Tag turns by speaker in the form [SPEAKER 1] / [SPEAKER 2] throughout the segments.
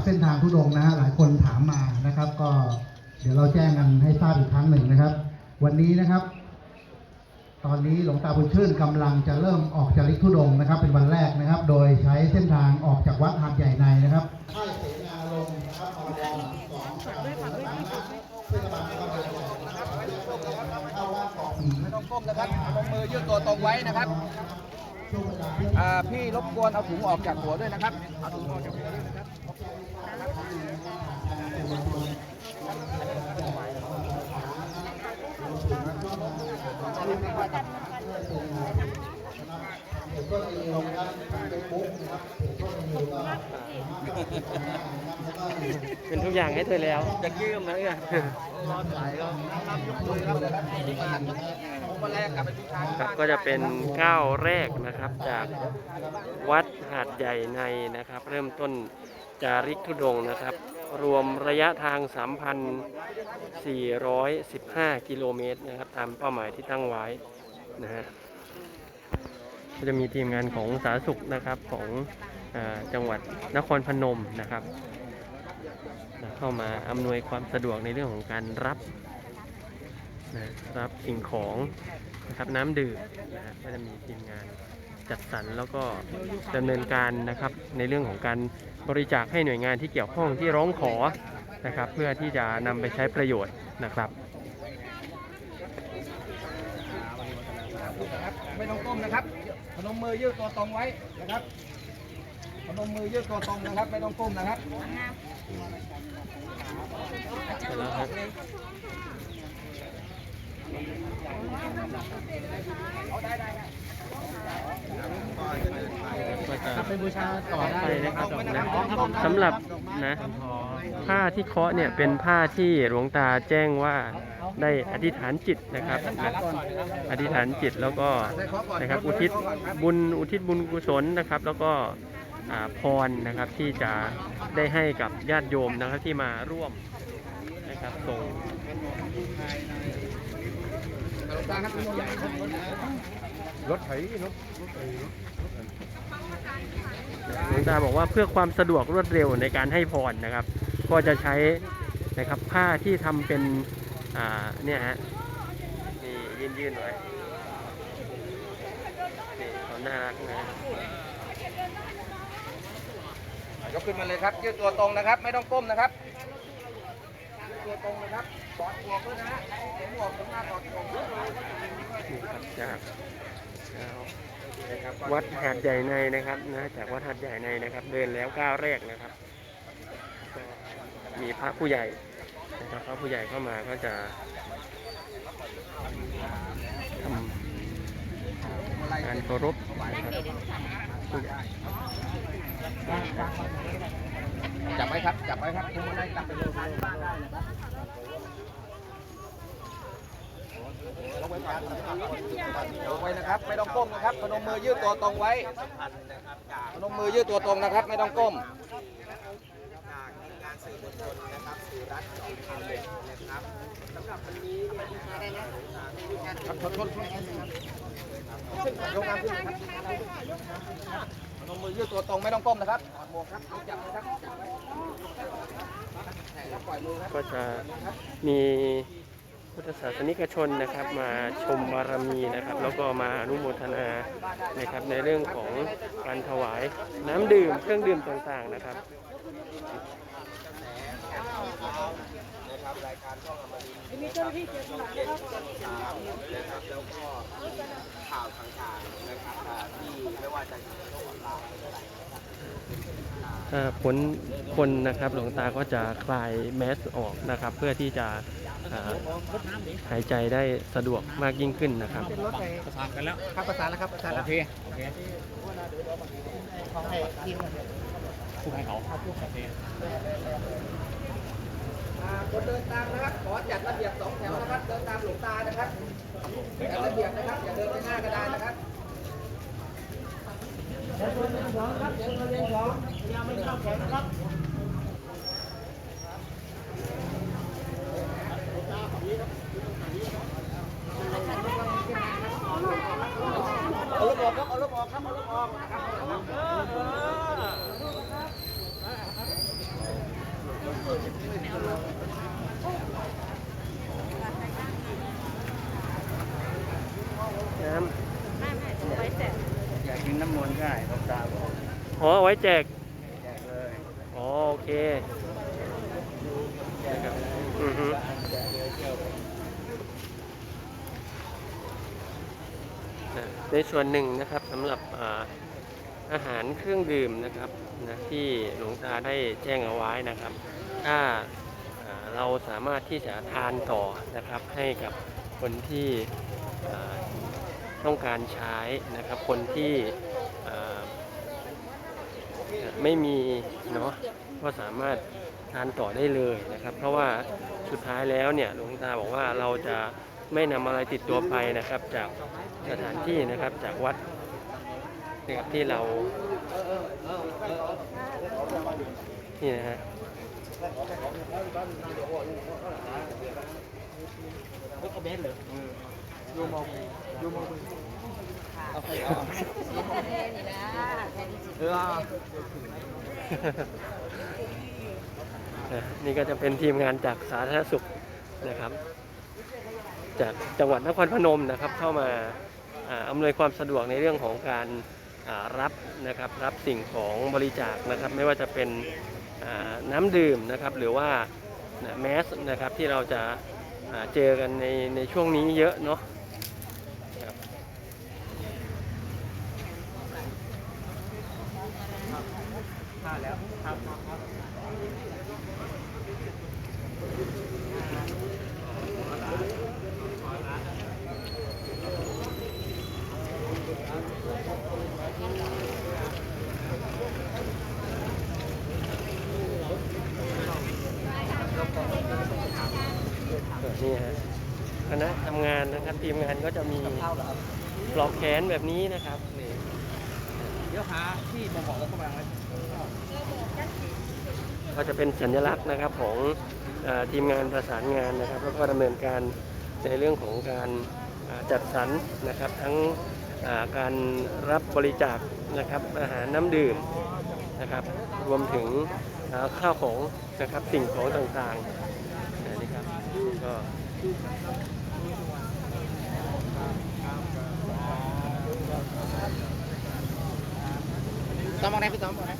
[SPEAKER 1] ับเส้นทางทุดงนะฮะหลายคนถามมานะครับ ก็เดี๋ยวเราแจ้งกันให้ทราบอีกครั้งหนึ่งนะครับ วันนี้นะครับ ตอนนี้หลวงตาบุญชื่นกำลังจะเริ่มออกจากริกทุดงนะครับ เป็นวันแรกนะครับ โดยใช้เส้นทางออกจากวัดหาดใหญ่ในนะครับค่ายเสนาลมนะครับอรสองฝากด้วยฝากด้วยเทศบาลนครหัดใหญ่นะครับเข้าว่าเกาะผี
[SPEAKER 2] ไม่ต้องก้มนะครับลงมือยืดตัวตรงไว้นะครับพี่รบกวนเอาถุงออกจากหัวด้วยนะครับเอาถุงออกจากหัว ด้วยนะครับ
[SPEAKER 3] เป็นทุกอย่างให้เธอแล้ว
[SPEAKER 2] จะยืมนะเนี่ยรอสายก็รับยกมือครับผมวันแรกกลับไปที่ชาร์จ
[SPEAKER 3] ครับก็จะเป็นก้าวแรกนะครับจากวัดหาดใหญ่ในนะครับ เริ่มต้นจาริกธุดงค์นะครับ รวมระยะทาง 3,415 กิโลเมตรนะครับ ตามเป้าหมายที่ตั้งไว้นะฮะ ก็จะมีทีมงานของสาธารณสุขนะครับของอจังหวัดนครพนมนะครับ เข้ามาอำนวยความสะดวกในเรื่องของการรับนะรับสิ่งของนะครับน้ำดื่มนะฮะก็จะมีทีมงานจัดสรรแล้วก็ดำเนินการนะครับในเรื่องของการบริจาคให้หน่วยงานที่เกี่ยวข้องที่ร้องขอนะครับ เพื่อที่จะนำไปใช้ประโยชน์นะครับ
[SPEAKER 2] ไม่ต้องก้มนะครับ นมมือยืดตัวตรงไว้นะครับพนมมือยืดตัวตรงนะครับ ไม่ต้องก้มนะครับ
[SPEAKER 3] แล้วครับก็
[SPEAKER 1] ไปบูชาต่อได้
[SPEAKER 3] นะครับนะสำหรับนะผ้าที่เคาะเนี่ยเป็นผ้าที่หลวงตาแจ้งว่า ได้อธิษฐานจิตนะครับอธิษฐานจิตแล้วก็นะครับอุทิศบุญอุทิศบุญกุศลนะครับ แล้วก็พรนะครับที่จะได้ให้กับญาติโยมนะครับที่มาร่วมนะครับส่ง
[SPEAKER 2] รถไถรถ
[SPEAKER 3] หลวงตาบอกว่าเพื่อความสะดวกรวดเร็วในการให้พรนะครับ ก็จะใช้นะครับผ้าที่ทำเป็น อ่าเนี่ยฮะนี่ยืนยืนๆไว้นี่เขาน่ารักนะ
[SPEAKER 2] ยกขึ้นมาเลยครับ ยืดตัวตรงนะครับ ไม่ต้องก้มนะครับยืดตัวตรงนะครับถอดหมวกด้วยนะฮะเห็นหมวกข้างหน้าถอดหมวกด้วย
[SPEAKER 3] นี่ครับจาก
[SPEAKER 2] นะครับ
[SPEAKER 3] วัดหาดใหญ่ในนะครับนะจากวัดหาดใหญ่ในนะครับ เดินแล้วก้าวแรกนะครับก็มีพระผู้ใหญ่ นะครับผู้ใหญ่เข้ามาก็จะทำการเคารพผู้ใหญ่
[SPEAKER 2] จับไว้ครับ จับไว้ครับคุณมาได้กลับไปเลยไว้ครับลงไว้นะครับ ไม่ต้องก้มนะครับพนมมือยืดตัวตรงไว้พนมมือยืดตัวตรงนะครับ ไม่ต้องก้ม ครับทนทนทนยกน้ำขึ้นนะครับพนมมือยืดตัวตรงไม่ต้องก้มนะครับถอดหมวกครับจับครับจับไว้
[SPEAKER 3] ก็จะมีพุทธศาสนิกชนนะครับ มาชมบารมีนะครับ แล้วก็มาอนุโมทนานะครับ ในเรื่องของการถวายน้ำดื่มเครื่องดื่มต่างๆนะครับ
[SPEAKER 2] นะครับรายการช่องอมรินทร์นะครับช่องเจ็ดช่องสามนะครับแล้วก็ข่าวต่างๆนะครับอ่าที่ไม่ว่าจะอยู่ในโลกออนไลน์อะไร
[SPEAKER 3] ถ้าพ้นคนนะครับหลวงตาก็จะคลายแมสออกนะครับ เพื่อที่จะอ่าหายใจได้สะดวกมากยิ่งขึ้นนะครับ
[SPEAKER 2] ประสานกันแล้ว ครับประสานแล้วครับประสานแล้วโอเค โอเคผู้ให้เขาโอเค คนเดินตามนะครับ ขอจัดระเบียบสองแถวนะครับ เดินตามหลวงตานะครับจัดระเบียบนะครับ อย่าเดินไปหน้ากระดานนะครับเอาลูกออกครับเอาลูกออกครับเอาลูกออกนะครับ
[SPEAKER 3] น้อยาก
[SPEAKER 2] กินน้ำมน
[SPEAKER 3] ต์ก็ได้หลวงตาบอกำอ๋อไว้
[SPEAKER 2] แจก แจกเลยอ๋อโอ
[SPEAKER 3] เคในส่วนหนึ่งนะครับสำหรับอาอาหารเครื่องดื่มนะครับนะที่หลวงตาได้แจ้งเอาไว้นะครับ ถ้าาเราสามารถที่จะทานต่อนะครับให้กับคนที่ ต้องการใช้นะครับ คนที่อ่าไม่มีเนาะก็สามารถทานต่อได้เลยนะครับ เพราะว่าสุดท้ายแล้วเนี่ยหลวงตาบอกว่าเราจะไม่นำอะไรติดตัวไปนะครับ จากสถานที่นะครับจากวัดนะครับที่เรานี่นะฮะ
[SPEAKER 2] ก็เบสเลยยูมองยูมองเอาไปเอา
[SPEAKER 4] นี่นะ
[SPEAKER 2] เออ
[SPEAKER 3] นี่ก็จะเป็นทีมงานจากสาธารณสุขนะครับ จากจังหวัดนครพนมนะครับ เข้ามาอำนวยความสะดวกในเรื่องของการรับนะครับรับสิ่งของบริจาคนะครับ ไม่ว่าจะเป็นน้ำดื่มนะครับ หรือว่าแมสนะครับที่เราจะเจอกันในในช่วงนี้เยอะเนาะครับ
[SPEAKER 2] ผ่านแล้วครับครับ
[SPEAKER 3] นี่ฮะคณะทำงานนะครับทีมงานก็จะมี
[SPEAKER 2] เข้าเหรอครับ
[SPEAKER 3] ปลอกแขนแบบนี้นะครับนี่
[SPEAKER 2] เดี๋ยวหาที่มองบอกแล้วเข้ามาไหม
[SPEAKER 3] ก็จะเป็นสัญลักษณ์นะครับของอทีมงานประสานงานนะครับ แล้วก็ดำเนินการในเรื่องของการจัดสรรนะครับ ทั้งาการรับบริจาคนะครับอาหารน้ำดื่มนะครับ รวมถึงข้าวของนะครับสิ่งของต่างๆนะนี่ครับก็
[SPEAKER 2] ต้อมมองไหนพี่ต้อมมองไหน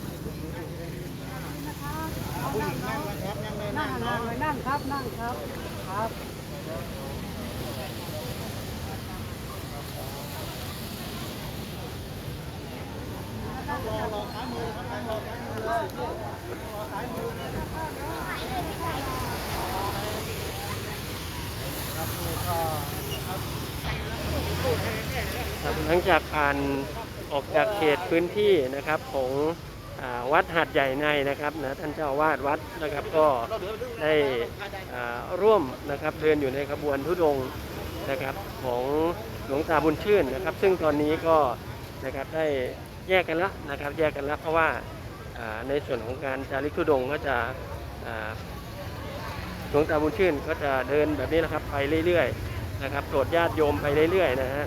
[SPEAKER 2] ผู้หญิงนั่งนะครับนั่งเลย
[SPEAKER 4] นั่
[SPEAKER 2] นั่
[SPEAKER 4] ง นั่
[SPEAKER 2] เนาะ
[SPEAKER 4] งนั่งครับนั่งครับ ครับ
[SPEAKER 3] ครับหลังจากผ่านออกจากเขตพื้นที่นะครับของ วัดหาดใหญ่ในนะครับนะท่านเจ้าวาดวัดนะครับก็ได้ร่วมนะครับเดินอยู่ในขบวนทุดงนะครับของหลวงตาบุญชื่นนะครับ ซึ่งตอนนี้ก็นะครับได้แยกกันแล้วนะครับแยกกันแล้วเพราะว่าในส่วนของการจาริกทุดงก็จะหลวงตาบุญชื่นก็จะเดินแบบนี้นะครับไปเรื่อยๆนะครับโปรดญาติโยมไปเรื่อยๆนะฮะ